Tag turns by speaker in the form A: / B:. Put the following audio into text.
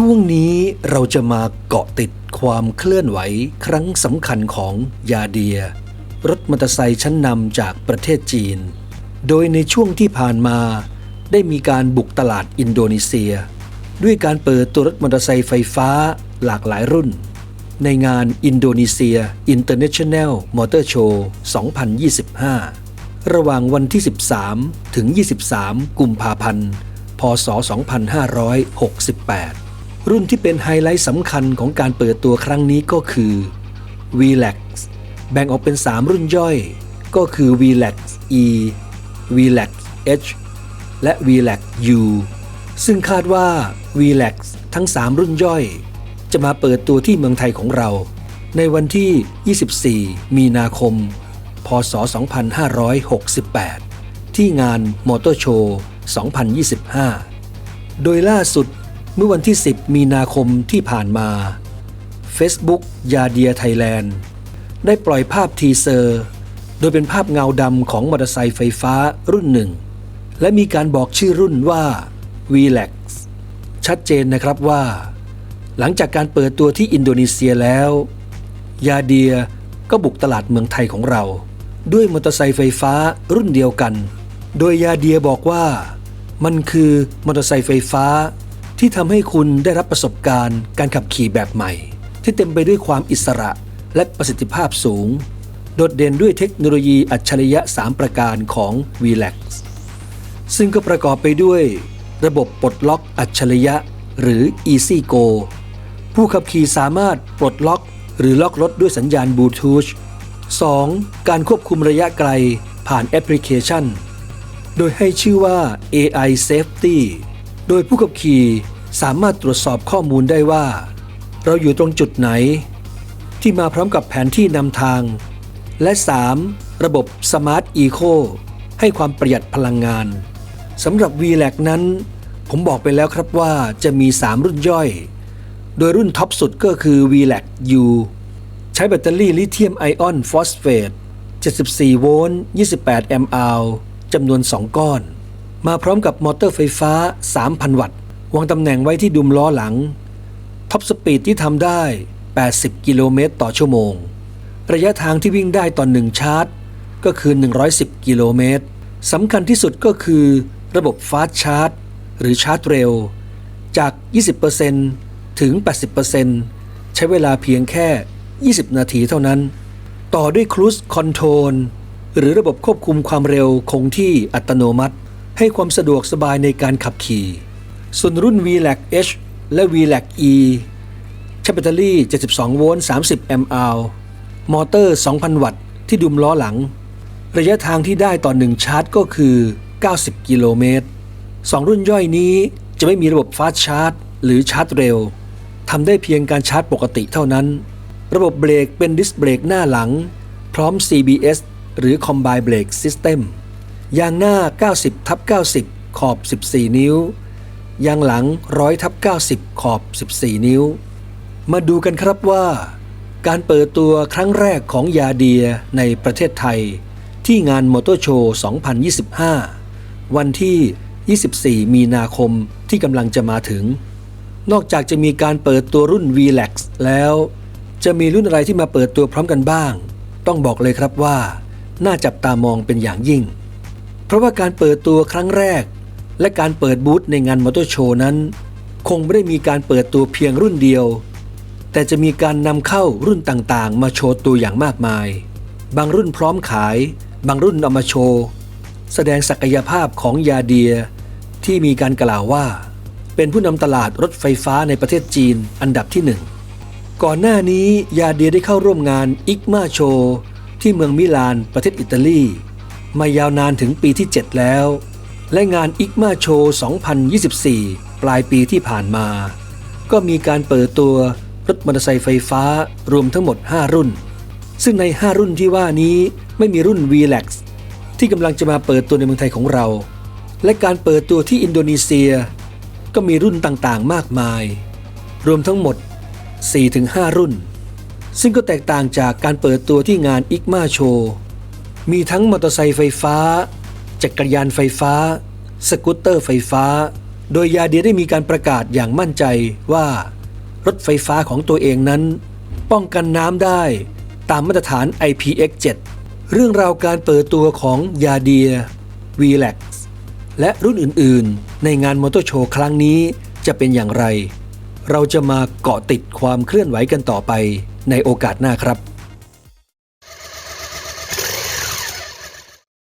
A: ช่วงนี้เราจะมาเกาะติดความเคลื่อนไหวครั้งสำคัญของยาเดีย รถมอเตอร์ไซค์ชั้นนำจากประเทศจีน โดยในช่วงที่ผ่านมาได้มีการบุกตลาดอินโดนีเซีย ด้วยการเปิดตัวรถมอเตอร์ไซค์ไฟฟ้าหลากหลายรุ่น ในงานอินโดนีเซีย International Motor Show 2025 ระหว่างวันที่ 13 ถึง 23 กุมภาพันธ์ พศ 2568 รุ่นที่เป็นไฮไลท์สำคัญของการเปิดตัวครั้งนี้ก็คือ VLAX แบ่งออกเป็น 3 รุ่นย่อย ก็คือ VLAX E VLAX H และ VLAX U ซึ่งคาดว่า VLAX ทั้ง 3 รุ่นย่อย จะมาเปิดตัวที่เมืองไทยของเรา ในวันที่ 24 มีนาคม พศ 2568 ที่งานมอเตอร์โชว์ 2025 โดยล่าสุด เมื่อวันที่ 10 มีนาคมที่ผ่านมา Facebook ยาเดียไทยแลนด์ได้ปล่อยภาพทีเซอร์ โดยเป็นภาพเงาดำของมอเตอร์ไซค์ไฟฟ้ารุ่นหนึ่ง และมีการบอกชื่อรุ่นว่า VLAX ชัดเจนนะครับว่า หลังจากการเปิดตัวที่อินโดนีเซียแล้ว ยาเดียก็บุกตลาดเมืองไทยของเรา ด้วยมอเตอร์ไซค์ไฟฟ้ารุ่นเดียวกัน โดยยาเดียบอกว่า มันคือมอเตอร์ไซค์ไฟฟ้า ที่ทำให้คุณได้รับประสบการณ์การขับขี่แบบใหม่ ที่เต็มไปด้วยความอิสระและประสิทธิภาพสูง โดดเด่นด้วยเทคโนโลยีอัจฉริยะ 3 ประการของ VLAX ซึ่งก็ประกอบไปด้วย ระบบปลดล็อกอัจฉริยะ หรือ Easy Go ผู้ขับขี่สามารถปลดล็อกหรือล็อกรถด้วยสัญญาณบลูทูธ 2. การควบคุมระยะไกลผ่านแอปพลิเคชัน โดยให้ชื่อว่า AI Safety โดยผู้ขับขี่สามารถตรวจสอบข้อมูลได้ว่า เราอยู่ตรงจุดไหน ที่มาพร้อมกับแผนที่นำทาง และ 3. ระบบ Smart Eco ให้ความประหยัดพลังงานสำหรับ VLAC นั้น ผมบอกไปแล้วครับว่าจะมี 3 รุ่นย่อย โดยรุ่นท็อปสุดก็คือ VLAC U ใช้แบตเตอรี่ลิเธียมไอออนฟอสเฟต74 โวลต์ 28 แอมป์อาวจำนวน 2 ก้อน มาพร้อมกับมอเตอร์ไฟฟ้า 3,000 วัตต์ วางตำแหน่งไว้ที่ดุมล้อหลัง ท็อปสปีดที่ทำได้ 80 กิโลเมตรต่อชั่วโมง ระยะทางที่วิ่งได้ต่อหนึ่งชาร์จ ก็คือ 110 กิโลเมตร สำคัญที่สุดก็คือ ระบบฟาสชาร์จ หรือชาร์จเร็ว จาก 20%ถึง 80%ใช้เวลาเพียงแค่ 20 นาทีเท่านั้น ต่อด้วยค u ู s คอนโทรลหรือระบบควบคุมความเร็วคงที่อัตโนมัติ ให้ความสะดวกสบายในการขับขี่ ส่วนรุ่น VLAC H และ VLAC E ใช้แบตเตอรี่ 72 โวลต์ 30 แอมป์อาวมอเตอร์ 2,000 วัตต์ ที่ดุมล้อหลัง ระยะทางที่ได้ต่อหนึ่งชาร์จก็คือ 90 กิโลเมตรสองรุ่นย่อยนี้จะไม่มีระบบฟาสชาร์จ หรือชาร์จเร็วทำได้เพียงการชาร์จปกติเท่านั้น ระบบเบรกเป็นดิสเบรกหน้าหลัง พร้อม CBS หรือ Combine Brake System ยางหน้า 90ทับ90 ขอบ 14 นิ้ว ยางหลัง 100ทับ90 ขอบ 14 นิ้ว มาดูกันครับว่า การเปิดตัวครั้งแรกของยาเดียในประเทศไทย ที่งานมอเตอร์โชว์ 2025 วันที่ 24 มีนาคมที่กำลังจะมาถึง นอกจากจะมีการเปิดตัวรุ่น VLAX แล้ว จะมีรุ่นอะไรที่มาเปิดตัวพร้อมกันบ้าง ต้องบอกเลยครับว่า น่าจับตามองเป็นอย่างยิ่ง เพราะว่าการเปิดตัวครั้งแรก และการเปิดบูธในงานมอเตอร์โชว์นั้น คงไม่ได้มีการเปิดตัวเพียงรุ่นเดียว แต่จะมีการนำเข้ารุ่นต่างๆ มาโชว์ตัวอย่างมากมาย บางรุ่นพร้อมขาย บางรุ่นเอามาโชว์ แสดงศักยภาพของยาเดีย ที่มีการกล่าวว่า เป็นผู้นำตลาดรถไฟฟ้าในประเทศจีนอันดับที่หนึ่งก่อนหน้านี้ยาเดียได้เข้าร่วมงานอิกมาโชที่เมืองมิลานประเทศอิตาลี มายาวนานถึงปีที่ 7 แล้ว และงานอิกมาโช2024 ปลายปีที่ผ่านมา ก็มีการเปิดตัวรถมอเตอร์ไซค์ไฟฟ้ารวมทั้งหมด 5 รุ่น ซึ่งใน 5 รุ่นที่ว่านี้ไม่มีรุ่น VLAX ที่กำลังจะมาเปิดตัวในเมืองไทยของเรา และการเปิดตัวที่อินโดนีเซีย ก็มีรุ่นต่างๆ มากมาย รวมทั้งหมด 4-5 รุ่น ซึ่งก็แตกต่างจากการเปิดตัวที่งานอิกมาโชว์ มีทั้งมอเตอร์ไซค์ไฟฟ้า จักรยานไฟฟ้า สกูตเตอร์ไฟฟ้า โดยยาเดียได้มีการประกาศอย่างมั่นใจว่า รถไฟฟ้าของตัวเองนั้น ป้องกันน้ำได้ตามมาตรฐาน IPX7 เรื่องราวการเปิดตัวของยาเดีย v l a x และรุ่นอื่นๆ ในงานมอเตอร์โชว์ครั้งนี้จะเป็นอย่างไร เราจะมาเกาะติดความเคลื่อนไหวกันต่อไปในโอกาสหน้าครับ